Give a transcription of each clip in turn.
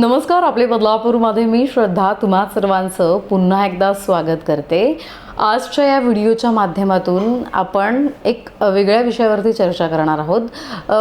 नमस्कार आपले बदलापूरमध्ये मी श्रद्धा तुम्हा सर्वांचं पुन्हा एकदा स्वागत करते. आजच्या या व्हिडिओच्या माध्यमातून आपण एक वेगळ्या विषयावरती चर्चा करणार आहोत.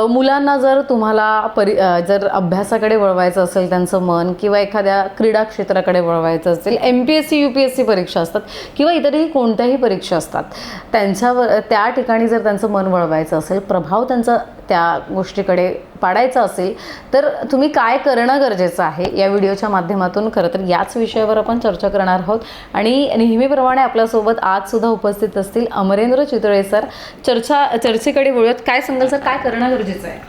मुलांना जर तुम्हाला परि जर अभ्यासाकडे वळवायचं असेल त्यांचं मन किंवा एखाद्या क्रीडा क्षेत्राकडे वळवायचं असेल M P S C U P S C परीक्षा असतात किंवा इतरही कोणत्याही परीक्षा असतात त्यांच्यावर त्या ठिकाणी जर त्यांचं मन वळवायचं असेल प्रभाव त्यांचा त्या गोष्टीकडे पाडायचं असेल तर तुम्ही काय करणं गरजेचं आहे? या व्हिडिओच्या माध्यमातून खरं तर याच विषयावर आपण चर्चा करणार आहोत. आणि नेहमीप्रमाणे आपल्यासोबत आजसुद्धा उपस्थित असतील अमरेंद्र चितळे सर. चर्चा चर्चेकडे वळूयात. काय सांगाल सर? काय करणं गरजेचं आहे?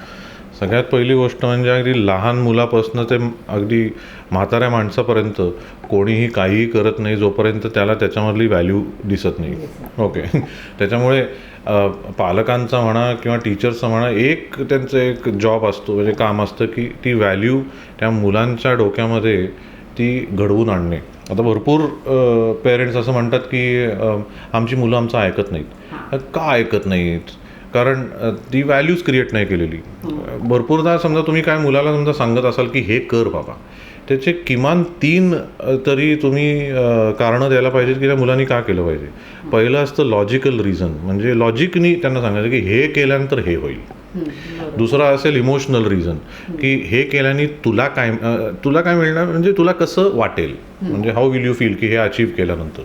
सगळ्यात पहिली गोष्ट म्हणजे अगदी लहान मुलापासून ते अगदी म्हाताऱ्या माणसापर्यंत कोणीही काहीही करत नाही जोपर्यंत त्याला त्याच्यामधली व्हॅल्यू दिसत नाही. ओके त्याच्यामुळे पालकांचा म्हणा किंवा टीचरचा म्हणा एक त्यांचं एक जॉब असतो म्हणजे काम असतं की ती व्हॅल्यू त्या मुलांच्या डोक्यामध्ये ती घडवून आणणे. आता भरपूर पेरेंट्स असं म्हणतात की आमची मुलं आमचं ऐकत नाहीत. का ऐकत नाहीत? कारण ती व्हॅल्यूज क्रिएट नाही केलेली. भरपूरदा समजा तुम्ही काय मुलाला समजा सांगत असाल की हे कर बाबा त्याचे किमान तीन तरी तुम्ही कारणं द्यायला पाहिजेत की त्या मुलांनी का केलं पाहिजे. पहिलं असतं लॉजिकल रिझन म्हणजे लॉजिकनी त्यांना सांगायचं की हे केल्यानंतर हे होईल. दुसरं असेल इमोशनल रिझन की हे केल्याने तुला काय तुला काय मिळणार म्हणजे तुला कसं वाटेल? म्हणजे हाऊ विल यू फील की हे अचीव केल्यानंतर?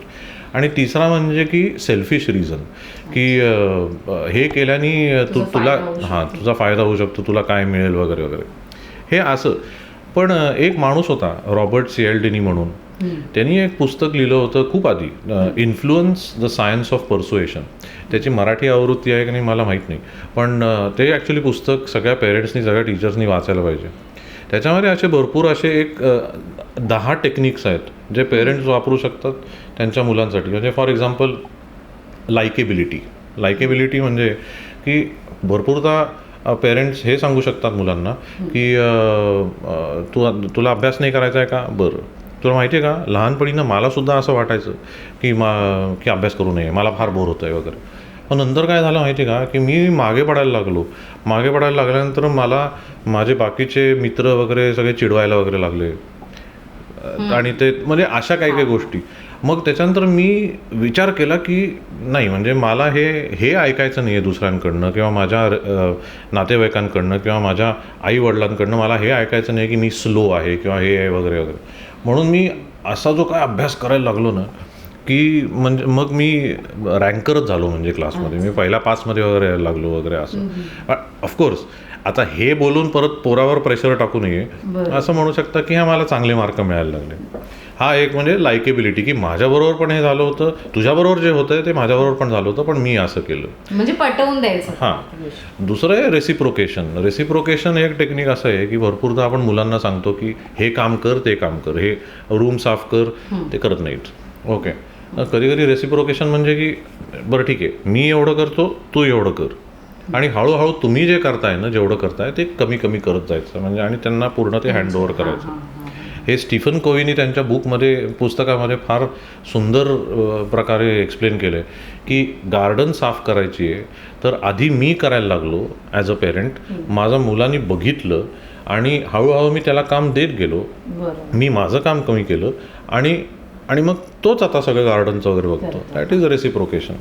आणि तिसरा म्हणजे की सेल्फिश रिझन की हे केल्याने तू तुला हां तुझा फायदा होऊ शकतो तुला काय मिळेल वगैरे वगैरे. हे असं. पण एक माणूस होता रॉबर्ट सिएल्डिनी म्हणून. त्यांनी एक पुस्तक लिहिलं होतं खूप आधी influence the science of persuasion त्याची मराठी आवृत्ती आहे की नाही मला माहीत नाही. पण ते ॲक्च्युली पुस्तक सगळ्या पेरेंट्सनी सगळ्या टीचर्सनी वाचायला पाहिजे. त्याच्यामध्ये असे भरपूर असे एक दहा टेक्निक्स आहेत जे पेरेंट्स वापरू शकतात त्यांच्या मुलांसाठी. म्हणजे फॉर एक्झाम्पल लायकेबिलिटी लायकेबिलिटी म्हणजे की भरपूरदा पेरेंट्स हे सांगू शकतात मुलांना की तू तुला अभ्यास नाही करायचा आहे का? बरं. तुला माहिती आहे का? लहानपणी ना मला सुद्धा असं वाटायचं की मा की अभ्यास करू नये. मला फार बोर होतं आहे वगैरे. पण नंतर काय झालं माहिती आहे का? की मी मागे पडायला लागलो. मागे पडायला लागल्यानंतर मला माझे बाकीचे मित्र वगैरे सगळे चिडवायला वगैरे लागले. आणि ते म्हणजे अशा काही काही गोष्टी. मग त्याच्यानंतर मी विचार केला की नाही म्हणजे मला हे हे ऐकायचं नाही आहे दुसऱ्यांकडनं किंवा माझ्या नातेवाईकांकडनं किंवा माझ्या आई वडिलांकडनं मला हे ऐकायचं नाही की मी स्लो आहे किंवा हे आहे वगैरे वगैरे. म्हणून मी असा जो काय अभ्यास करायला लागलो ना की म्हणजे मग मी रँकरच झालो म्हणजे क्लासमध्ये मी पहिल्या पाचमध्ये वगैरे यायला लागलो वगैरे असं. ऑफकोर्स आता हे बोलून परत पोरावर प्रेशर टाकू नये असं म्हणू शकता की हा मला चांगले मार्क मिळायला लागले. हा एक म्हणजे लायकेबिलिटी की माझ्याबरोबर पण हे झालं होतं तुझ्याबरोबर जे होतं ते माझ्याबरोबर पण झालं होतं पण मी असं केलं. म्हणजे पटवून द्यायचं. हां. दुसरं आहे रेसिप्रोकेशन रेसिप्रोकेशन एक टेक्निक असं आहे की भरपूरदा आपण मुलांना सांगतो की हे काम कर ते काम कर. हे रूम साफ कर ते करत नाहीत. ओके कधी कधी रेसिप्रोकेशन म्हणजे की बरं ठीक आहे मी एवढं करतो तू एवढं कर. आणि हळूहळू तुम्ही जे करताय ना जेवढं करताय ते कमी कमी करत जायचं. म्हणजे आणि त्यांना पूर्ण ते हँड करायचं. हे स्टीफन कोवीनी त्यांच्या बुकमध्ये पुस्तकामध्ये फार सुंदर अ, प्रकारे एक्सप्लेन केलं आहे की गार्डन साफ करायची आहे तर आधी मी करायला लागलो ॲज अ पेरेंट माझ्या मुलांनी बघितलं आणि हळूहळू मी त्याला काम देत गेलो. मी माझं काम कमी केलं आणि आणि मग तोच आता सगळं गार्डनचं वगैरे बघतो. दॅट इज रेसिप्रोकेशन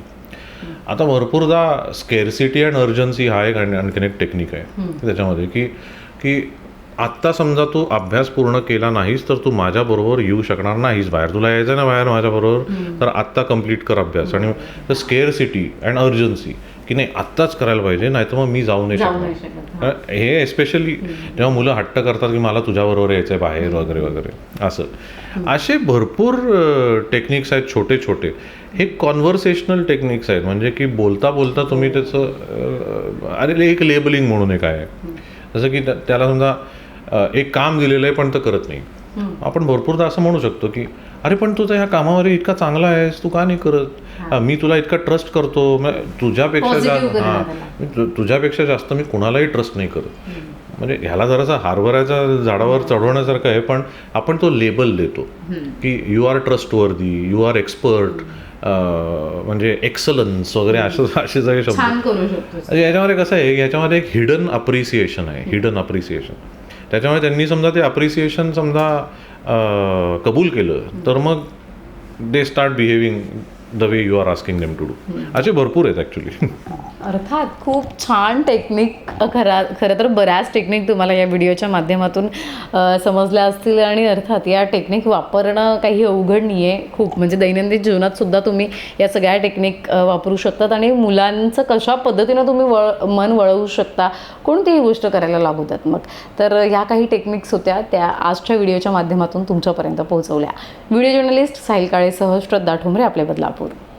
आता भरपूरदा स्केअरसिटी अँड अर्जन्सी हा एक आणि- आणखीन एक टेक्निक आहे. त्याच्यामध्ये की की आत्ता समजा तू अभ्यास पूर्ण केला नाहीस तर तू माझ्याबरोबर येऊ शकणार नाहीस. बाहेर तुला यायचं ना बाहेर माझ्याबरोबर? तर आत्ता कंप्लीट कर अभ्यास. आणि स्केअर सिटी अँड अर्जन्सी की नाही आत्ताच करायला पाहिजे नाही तर मग मी जाऊ नाही शकणार. हे. एस्पेशली जेव्हा मुलं हट्ट करतात की मला तुझ्याबरोबर यायचं आहे बाहेर वगैरे वगैरे. असं. असे भरपूर टेक्निक्स आहेत छोटे छोटे हे कॉन्व्हर्सेशनल टेक्निक्स आहेत. म्हणजे की बोलता बोलता तुम्ही त्याचं अरे एक लेबलिंग म्हणून एक आहे. जसं की त्या- त्याला समजा एक काम दिलेलं आहे पण तर करत नाही. आपण भरपूरदा असं म्हणू शकतो की अरे पण तुझा ह्या कामावर इतका चांगला आहेस तू का नाही करत? मी तुला इतका ट्रस्ट करतो तुझ्यापेक्षा Positive जा- करणं हां. त्याला. मी तु- तुझ्यापेक्षा जास्त मी कुणालाही ट्रस्ट नाही करत. म्हणजे ह्याला जरासा हारभऱ्याच्या झाडावर चढवण्यासारखं आहे पण आपण तो लेबल देतो. की you are trustworthy you are expert म्हणजे एक्सलन्स वगैरे असं असे सगळे शब्द. याच्यामध्ये कसं आहे याच्यामध्ये एक हिडन अप्रिसिएशन आहे हिडन अप्रिसिएशन त्याच्यामुळे त्यांनी समजा ते अप्रिसिएशन समजा कबूल केलं तर मग they start behaving the way you are asking them to do असे भरपूर आहेत ॲक्च्युली अर्थात खूप छान टेक्निक खरा खरं तर बऱ्याच टेक्निक तुम्हाला या व्हिडिओच्या माध्यमातून समजल्या असतील आणि अर्थात या टेक्निक वापरणं काही अवघड नाही आहे खूप म्हणजे दैनंदिन जीवनात सुद्धा तुम्ही या सगळ्या टेक्निक वापरू शकतात आणि मुलांचं कशा पद्धतीनं तुम्ही वळ मन वळवू शकता कोणतीही गोष्ट करायला लागवतात मग. तर ह्या काही टेक्निक्स होत्या त्या आजच्या व्हिडिओच्या माध्यमातून तुमच्यापर्यंत पोहोचवल्या. व्हिडिओ जर्नलिस्ट साहिल काळेसह श्रद्धा ठोंबरे आपले बदलापूर. করবো